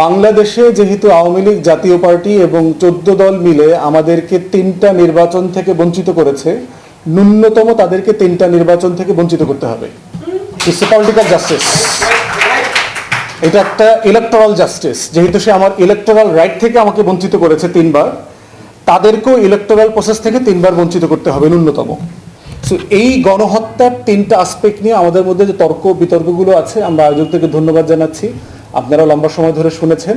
বাংলাদেশে যেহেতু আওয়ামী লীগ জাতীয় পার্টি এবং চোদ্দ দল মিলে আমাদেরকে তিনটা নির্বাচন থেকে বঞ্চিত করেছে, ন্যূনতম তাদেরকে তিনটা নির্বাচন থেকে বঞ্চিত করতে হবে। পলিটিক্যাল জাস্টিস এটা একটা ইলেকট্রাল জাস্টিস যেহেতু সে আমার ইলেকট্রাল রাইট থেকে আমাকে বঞ্চিত করেছে তিনবার, তাদেরকেও ইলেকট্রাল প্রসেস থেকে তিনবার বঞ্চিত করতে হবে ন্যূনতম। সো এই গণহত্যার তিনটা আসপেক্ট নিয়ে আমাদের মধ্যে যে তর্ক বিতর্কগুলো আছে, আমরা আয়োজকদেরকে ধন্যবাদ জানাচ্ছি। আপনারা লম্বা সময় ধরে শুনেছেন,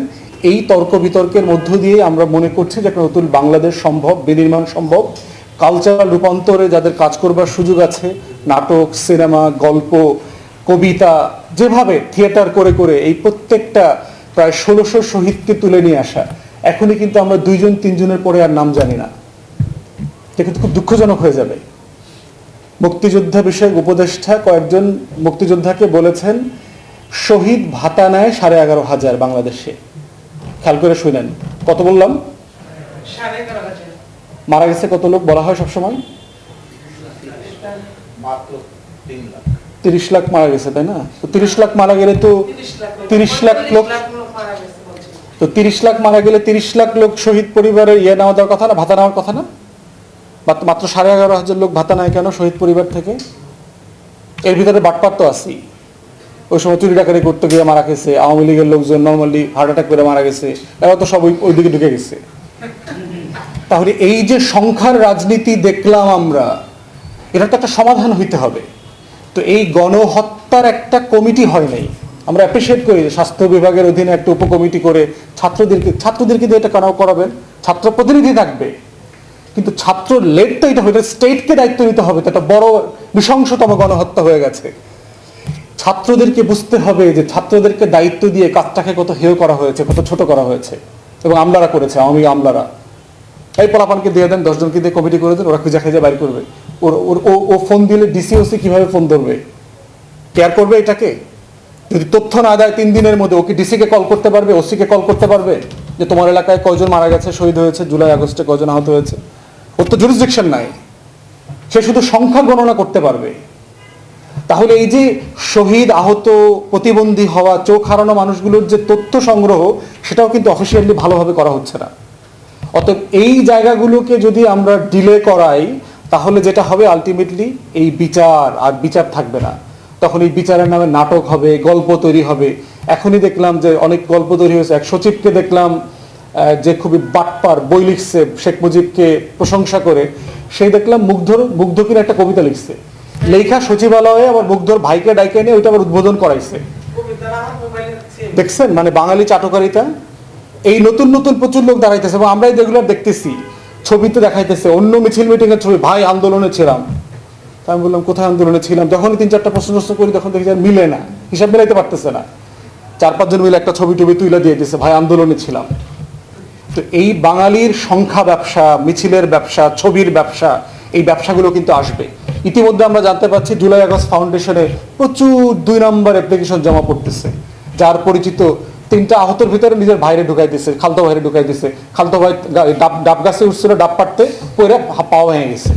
এই তর্ক বিতর্কের মধ্য দিয়ে আমরা মনে করছি যে একটা নতুন বাংলাদেশ সম্ভব, বিনির্মাণ সম্ভব। কালচারাল রূপান্তরে যাদের কাজ করবার সুযোগ আছে, নাটক, সিনেমা, গল্প, কবিতা, যেভাবে থিয়েটার করে করে এই প্রত্যেকটা প্রায় ষোলোশো শহীদকে তুলে নিয়ে আসা, এখনই কিন্তু আমরা দুইজন, তিনজনের পরে আর নাম জানি না। এটা কিন্তু খুব দুঃখজনক হয়ে যাবে। মুক্তিযোদ্ধা বিষয়ক উপদেষ্টা কয়েকজন মুক্তিযোদ্ধাকে বলেছেন শহীদ ভাতা নেয় সাড়ে এগারো হাজার বাংলাদেশে। খেয়াল করে শুনেন। কত বললাম? মারা গেছে কত লোক বলা হয় সবসময়? তিরিশ লাখ মারা গেছে তাই না? তো তিরিশ লাখ মারা গেলে তো তিরিশ লাখ লোক- 30 লাখ লোক- তিরিশ লাখ লোক মারা গেছে বলছে। তো তিরিশ লাখ মারা গেলে তিরিশ লাখ লোক শহীদ পরিবারের ইয়ে নেওয়া দেওয়ার কথা না? ভাতা নেওয়ার কথা না? মাত্র- সাড়ে এগারো হাজার লোক ভাতা নেয় কেন শহীদ পরিবার থেকে? এর ভিতরে বাটপাট তো আছি ওই সময় চুরি ডাকারি করতে গিয়ে মারা গেছে, আওয়ামী লীগের লোকজন নর্মালি হার্ট অ্যাটাক করে মারা গেছে, এরা তো সব ওই- ওইদিকে ঢুকে গেছে। তাহলে এই যে সংখ্যার রাজনীতি দেখলাম আমরা এটা তো একটা সমাধান হইতে হবে। তো এই গণহত্যার একটা কমিটি হয় নাই। আমরা অ্যাপ্রিসিয়েট করি স্বাস্থ্য বিভাগের অধীনে একটা উপকমিটি করে ছাত্রদেরকে ছাত্রদেরকে দিয়ে এটা কেন করাবেন, ছাত্র প্রতিনিধি থাকবে। কিন্তু ছাত্র লেট তো এটা হইতে স্টেটকে দায়িত্ব নিতে হবে, তো একটা বড় নৃশংসতম গণহত্যা হয়ে গেছে। ছাত্রদেরকে বুঝতে হবে যে ছাত্রদেরকে দায়িত্ব দিয়ে কাজটাকে কত হেয় করা হয়েছে, কত ছোট করা হয়েছে এবং আমলারা করেছে, আওয়ামী আমলারা। এই পোলাপানকে দিয়ে দেন, দশজনকে দিয়ে কমিটি করে দেন, ওরা খুঁজে খুঁজে বাইর করবে। ওর ওর, ও ফোন দিলে ডিসিওসি কীভাবে ফোন ধরবে? কেয়ার করবে এটাকে? যদি তথ্য না দেয় তিন দিনের মধ্যে ওকে ডিসিকে কল করতে পারবে ওসিকে কল করতে পারবে? যে তোমার এলাকায় কয়জন মারা গেছে, শহীদ হয়েছে, জুলাই, আগস্টে কয়জন আহত হয়েছে? ওর তো জুরিসডিকশন নাই। সে শুধু সংখ্যা গণনা করতে পারবে। তাহলে এই যে শহীদ আহত প্রতিবন্ধী হওয়া, চোখ হারানো মানুষগুলোর যে তথ্য সংগ্রহ, সেটাও কিন্তু অফিসিয়ালি ভালোভাবে করা হচ্ছে না। অতএব এই জায়গাগুলোকে যদি আমরা ডিলে করাই, তাহলে যেটা হবে আলটিমেটলি এই বিচার, আর বিচার থাকবে না। তখন এই বিচারের নামে নাটক হবে, গল্প তৈরি হবে। এখনই দেখলাম যে অনেক গল্প তৈরি হয়েছে। এক সচিবকে দেখলাম যে খুবই বাটপার, বই লিখছে শেখ মুজিবকে প্রশংসা করে। সেই দেখলাম মুগ্ধর মুগ্ধ কিনা একটা কবিতা লিখছে। লেখা সচিবালয়ে আবার মুগ্ধর ভাইকে ডাইকে নিয়ে ওইটা আবার উদ্বোধন করাইছে। দেখছেন? মানে বাঙালি চাটকারিতা। এই নতুন নতুন প্রচুর লোক দাঁড়াইতেছে এবং আমরাই রেগুলার দেখতেছি ছবিতে দেখাইতেছে, অন্য মিছিল মিটিং এর ছবি, ভাই, আন্দোলনে ছিলাম। তা আমি বললাম, কোথায় আন্দোলনে ছিলাম? যখনই তিন চারটা প্রশ্ন প্রশ্ন করি, তখন দেখি মিলে না, হিসাব মিলাইতে পারতেছে না। চার পাঁচজন মিলে একটা ছবি টবি তুলে দিয়ে দিয়েছে, ভাই, আন্দোলনে ছিলাম। তো এই বাঙালির সংখ্যা ব্যবসা, মিছিলের ব্যবসা, ছবির ব্যবসা, এই ব্যবসাগুলো কিন্তু আসবে। ইতিমধ্যে আমরা জানতে পারছি জুলাই আগস্ট ফাউন্ডেশনে প্রচুর দুই নম্বর অ্যাপ্লিকেশন জমা পড়তেছে। যার পরিচিত তিনটা আহতর ভিতরে নিজের ভাইরে ঢুকাই দিছে, খালতো ভাইরে ঢুকাই দিছে। খালতো ভাই ডাব ডাব গাছে উঠছিল, ডাব পাড়তে পরে পাওয়া ভেঙে গেছে।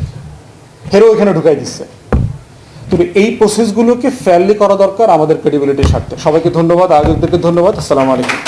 হেরো এখানে ঢুকাই দিচ্ছে তবে এই প্রসেসগুলোকে ফেয়ারলি করা দরকার আমাদের ক্রেডিবিলিটির স্বার্থে। সবাইকে ধন্যবাদ, আয়োজকদেরকে ধন্যবাদ, আসসালামু আলাইকুম।